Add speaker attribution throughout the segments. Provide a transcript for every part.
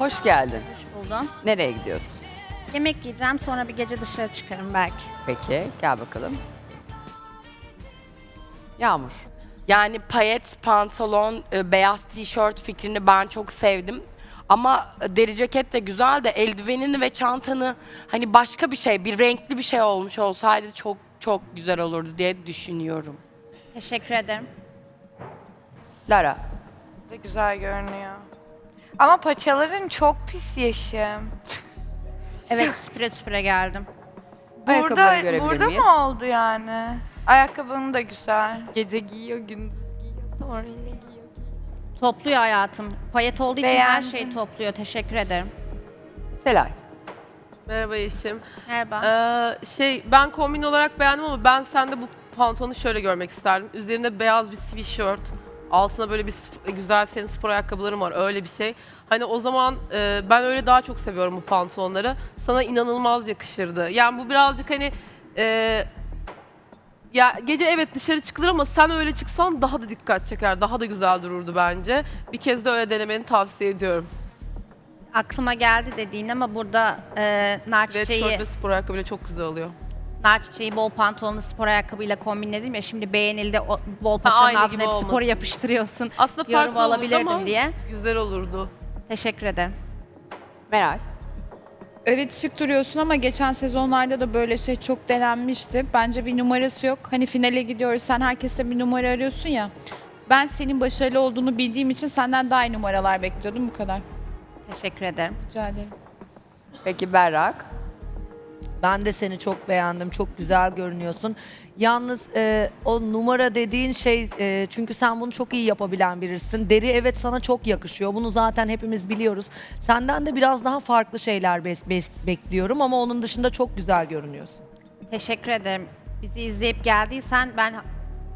Speaker 1: Hoş geldin.
Speaker 2: Hoş buldum.
Speaker 1: Nereye gidiyorsun?
Speaker 2: Yemek yiyeceğim sonra bir gece dışarı çıkarım belki.
Speaker 1: Peki gel bakalım. Yağmur.
Speaker 3: Yani payet pantolon, e, beyaz tişört fikrini ben çok sevdim. Ama deri ceket de güzel de eldivenini ve çantanı hani başka bir şey, bir renkli bir şey olmuş olsaydı çok çok güzel olurdu diye düşünüyorum.
Speaker 2: Teşekkür ederim.
Speaker 1: Lara.
Speaker 4: da güzel görünüyor. Ama paçaların çok pis yeşim.
Speaker 2: Evet süpüre süpüre geldim.
Speaker 1: Ayakkabıları
Speaker 4: Burada,
Speaker 1: görebilir
Speaker 4: burada
Speaker 1: miyiz?
Speaker 4: mı oldu yani? Ayakkabın da güzel.
Speaker 5: Gece giyiyor, gündüz giyiyor, sonra yine giyiyor. giyiyor.
Speaker 2: Topluyor hayatım. Payet olduğu için her
Speaker 4: Beğendim.
Speaker 2: şeyi topluyor. Teşekkür ederim.
Speaker 1: Selay.
Speaker 6: Merhaba Yeşim.
Speaker 2: Merhaba.
Speaker 6: Ee, şey ben kombin olarak beğendim ama ben sende bu pantolonu şöyle görmek isterdim. Üzerinde beyaz bir sweatshirt, altına böyle bir güzel senin spor ayakkabıların var öyle bir şey. Hani o zaman e, ben öyle daha çok seviyorum bu pantolonları. Sana inanılmaz yakışırdı. Yani bu birazcık hani e, ya gece evet dışarı çıkılır ama sen öyle çıksan daha da dikkat çeker, daha da güzel dururdu bence. Bir kez de öyle denemeni tavsiye ediyorum.
Speaker 2: Aklıma geldi dediğin ama burada e, nar
Speaker 6: Ve
Speaker 2: çiçeği,
Speaker 6: tişört ve spor ayakkabıyla çok güzel oluyor.
Speaker 2: Nar çiçeği bol pantolonlu spor ayakkabıyla kombinledim ya şimdi beğenildi o bol paçanın
Speaker 6: aynı
Speaker 2: altına
Speaker 6: gibi
Speaker 2: hep spor
Speaker 6: olmasın.
Speaker 2: yapıştırıyorsun.
Speaker 6: Aslında farklı olurdu
Speaker 2: alabilirdim
Speaker 6: ama
Speaker 2: diye.
Speaker 6: güzel olurdu.
Speaker 2: Teşekkür ederim.
Speaker 1: Meral.
Speaker 7: Evet şık duruyorsun ama geçen sezonlarda da böyle şey çok denenmişti. Bence bir numarası yok. Hani finale gidiyoruz sen herkeste bir numara arıyorsun ya. Ben senin başarılı olduğunu bildiğim için senden daha iyi numaralar bekliyordum bu kadar.
Speaker 2: Teşekkür ederim.
Speaker 7: Rica ederim.
Speaker 1: Peki Berrak.
Speaker 8: Ben de seni çok beğendim. Çok güzel görünüyorsun. Yalnız e, o numara dediğin şey e, çünkü sen bunu çok iyi yapabilen birisin. Deri evet sana çok yakışıyor. Bunu zaten hepimiz biliyoruz. Senden de biraz daha farklı şeyler bes- bes- bekliyorum ama onun dışında çok güzel görünüyorsun.
Speaker 2: Teşekkür ederim. Bizi izleyip geldiysen ben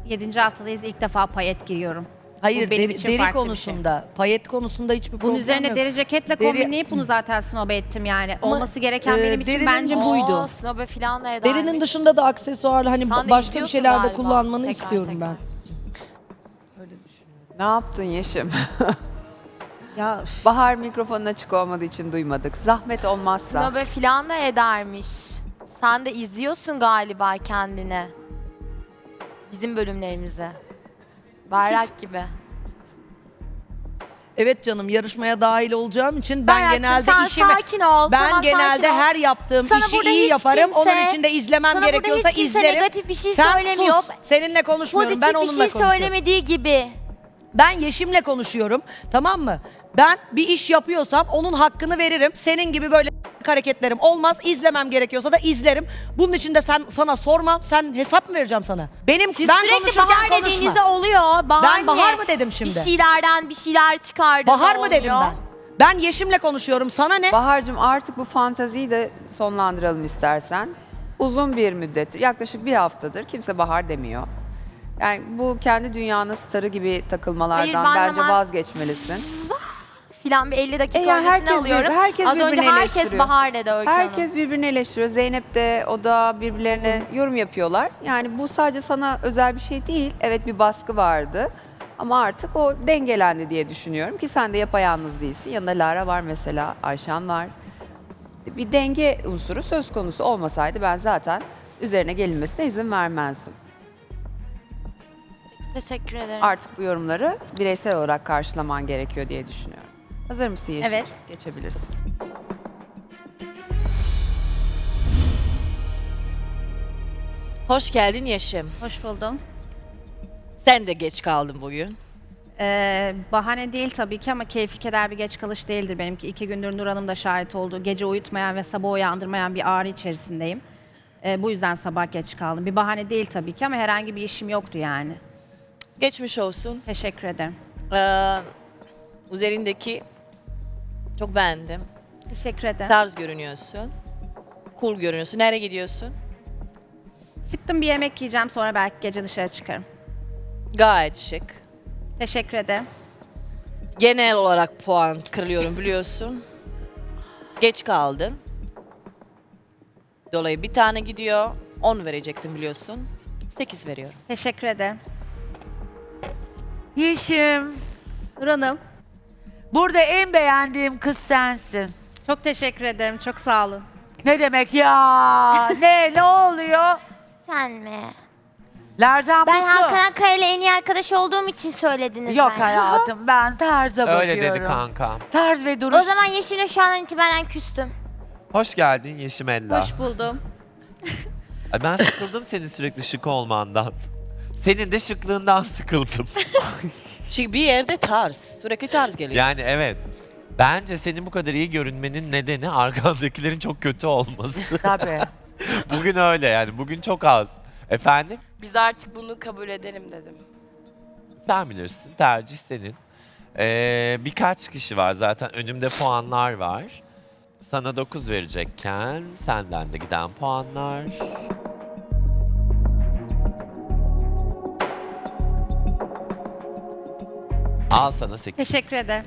Speaker 2: 7. haftadayız ilk defa payet giyiyorum.
Speaker 8: Hayır
Speaker 2: Bu benim
Speaker 8: deri,
Speaker 2: için
Speaker 8: deri
Speaker 2: farklı bir
Speaker 8: konusunda, payet konusunda hiçbir
Speaker 2: Bunun
Speaker 8: problem
Speaker 2: üzerine
Speaker 8: yok.
Speaker 2: deri ceketle
Speaker 8: Deri-
Speaker 2: kombinleyip bunu zaten snob ettim yani.
Speaker 8: Ama,
Speaker 2: Olması gereken
Speaker 8: e,
Speaker 2: benim için
Speaker 8: derinin-
Speaker 2: bence buydu.
Speaker 5: Snobe falan da edermiş.
Speaker 8: Derinin dışında da aksesuarlı hani
Speaker 5: Sen de
Speaker 8: başka bir
Speaker 5: izliyorsun
Speaker 8: şeyler de
Speaker 5: galiba.
Speaker 8: kullanmanı
Speaker 5: Tekrar
Speaker 8: istiyorum
Speaker 5: tekrar.
Speaker 8: ben.
Speaker 1: Ne yaptın Yeşim?
Speaker 2: Ya
Speaker 1: Bahar mikrofonun açık olmadığı için duymadık. Zahmet olmazsa.
Speaker 5: Snobe falan da edermiş. Sen de izliyorsun galiba kendini. Bizim bölümlerimizi. Berrak gibi.
Speaker 8: Evet canım yarışmaya dahil olacağım için ben
Speaker 5: Berrak'cığım,
Speaker 8: genelde
Speaker 5: sen
Speaker 8: işimi
Speaker 5: sakin ol.
Speaker 8: ben
Speaker 5: Tamam,
Speaker 8: genelde
Speaker 5: sakin ol.
Speaker 8: her yaptığım
Speaker 5: Sana
Speaker 8: işi
Speaker 5: burada
Speaker 8: iyi
Speaker 5: hiç
Speaker 8: yaparım.
Speaker 5: kimse-
Speaker 8: Onun için de izlemem
Speaker 5: Sana
Speaker 8: gerekiyorsa
Speaker 5: hiç kimse
Speaker 8: izlerim.
Speaker 5: negatif bir şey
Speaker 8: Sen
Speaker 5: söylemiyor.
Speaker 8: sus. Seninle konuşmuyorum.
Speaker 5: Pozitif
Speaker 8: ben
Speaker 5: bir
Speaker 8: onunla
Speaker 5: şey
Speaker 8: konuşuyorum.
Speaker 5: söylemediği gibi.
Speaker 8: Ben Yeşim'le konuşuyorum. Tamam mı? Ben bir iş yapıyorsam onun hakkını veririm. Senin gibi böyle hareketlerim olmaz. İzlemem gerekiyorsa da izlerim. Bunun için de sen sana sormam. Sen hesap mı vereceğim sana? Benim
Speaker 5: Siz
Speaker 8: ben
Speaker 5: sürekli
Speaker 8: konuşurken
Speaker 5: bahar
Speaker 8: konuşma.
Speaker 5: dediğinizde oluyor. Bahar
Speaker 8: Ben bahar
Speaker 5: ne?
Speaker 8: mı dedim şimdi?
Speaker 5: Bir şeylerden bir şeyler çıkardı.
Speaker 8: Bahar mı dedim ben? Ben Yeşim'le konuşuyorum. Sana ne?
Speaker 1: Bahar'cığım artık bu fantaziyi de sonlandıralım istersen. Uzun bir müddettir, yaklaşık bir haftadır kimse Bahar demiyor. Yani bu kendi dünyanın starı gibi takılmalardan
Speaker 5: Hayır, ben
Speaker 1: bence
Speaker 5: hemen-
Speaker 1: vazgeçmelisin.
Speaker 5: Filan bir 50 dakika
Speaker 1: E ya
Speaker 5: öncesine
Speaker 1: herkes bir-
Speaker 5: alıyorum.
Speaker 1: herkes
Speaker 5: Az önce
Speaker 1: birbirini
Speaker 5: herkes
Speaker 1: eleştiriyor.
Speaker 5: bahar dedi Öykü Hanım.
Speaker 1: Herkes birbirini eleştiriyor. Zeynep de o da birbirlerine yorum yapıyorlar. Yani bu sadece sana özel bir şey değil. Evet bir baskı vardı. Ama artık o dengelendi diye düşünüyorum ki sen de yapayalnız değilsin. Yanında Lara var mesela, Ayşen var. Bir denge unsuru söz konusu olmasaydı ben zaten üzerine gelinmesine izin vermezdim.
Speaker 5: Teşekkür ederim.
Speaker 1: Artık bu yorumları bireysel olarak karşılaman gerekiyor diye düşünüyorum. Hazır mısın Yeşil?
Speaker 2: Evet.
Speaker 1: Geçebilirsin.
Speaker 9: Hoş geldin Yeşim.
Speaker 2: hoş buldum.
Speaker 9: Sen de geç kaldın bugün.
Speaker 2: Ee, bahane değil tabii ki ama keyfi keder bir geç kalış değildir benimki. İki gündür Nur Hanım da şahit oldu. Gece uyutmayan ve sabah uyandırmayan bir ağrı içerisindeyim. Ee, bu yüzden sabah geç kaldım. Bir bahane değil tabii ki ama herhangi bir işim yoktu yani.
Speaker 9: Geçmiş olsun.
Speaker 2: Teşekkür ederim.
Speaker 9: Ee, üzerindeki çok beğendim.
Speaker 2: Teşekkür ederim.
Speaker 9: Tarz görünüyorsun. Cool görünüyorsun. Nereye gidiyorsun?
Speaker 2: Çıktım bir yemek yiyeceğim sonra belki gece dışarı çıkarım.
Speaker 9: Gayet şık.
Speaker 2: Teşekkür ederim.
Speaker 9: Genel olarak puan kırılıyorum biliyorsun. Geç kaldın. Dolayı bir tane gidiyor. 10 verecektim biliyorsun. 8 veriyorum.
Speaker 2: Teşekkür ederim.
Speaker 9: Yeşim.
Speaker 2: Nur Hanım.
Speaker 10: Burada en beğendiğim kız sensin.
Speaker 2: Çok teşekkür ederim. Çok sağ olun.
Speaker 10: Ne demek ya? ne ne oluyor?
Speaker 11: Sen mi?
Speaker 10: Lerzan
Speaker 11: Ben
Speaker 10: Mutlu.
Speaker 11: Hakan Akkaya ile en iyi arkadaş olduğum için söylediniz
Speaker 10: Yok
Speaker 11: bence.
Speaker 10: hayatım ben tarza
Speaker 12: Öyle
Speaker 10: bakıyorum.
Speaker 12: dedi kanka.
Speaker 10: Tarz ve duruş.
Speaker 11: O zaman Yeşim'le şu andan itibaren küstüm.
Speaker 12: Hoş geldin Yeşim Ella.
Speaker 2: Hoş buldum.
Speaker 12: Ay, Ben sıkıldım senin sürekli şık olmandan. Senin de şıklığından sıkıldım.
Speaker 9: Çünkü bir yerde tarz. Sürekli tarz geliyor.
Speaker 12: Yani evet. Bence senin bu kadar iyi görünmenin nedeni arkandakilerin çok kötü olması.
Speaker 10: Tabii.
Speaker 12: bugün öyle yani. Bugün çok az. Efendim?
Speaker 3: Biz artık bunu kabul edelim dedim.
Speaker 12: Sen bilirsin. Tercih senin. Ee, birkaç kişi var zaten. Önümde puanlar var. Sana 9 verecekken senden de giden puanlar. Al sana 8.
Speaker 2: Teşekkür ederim.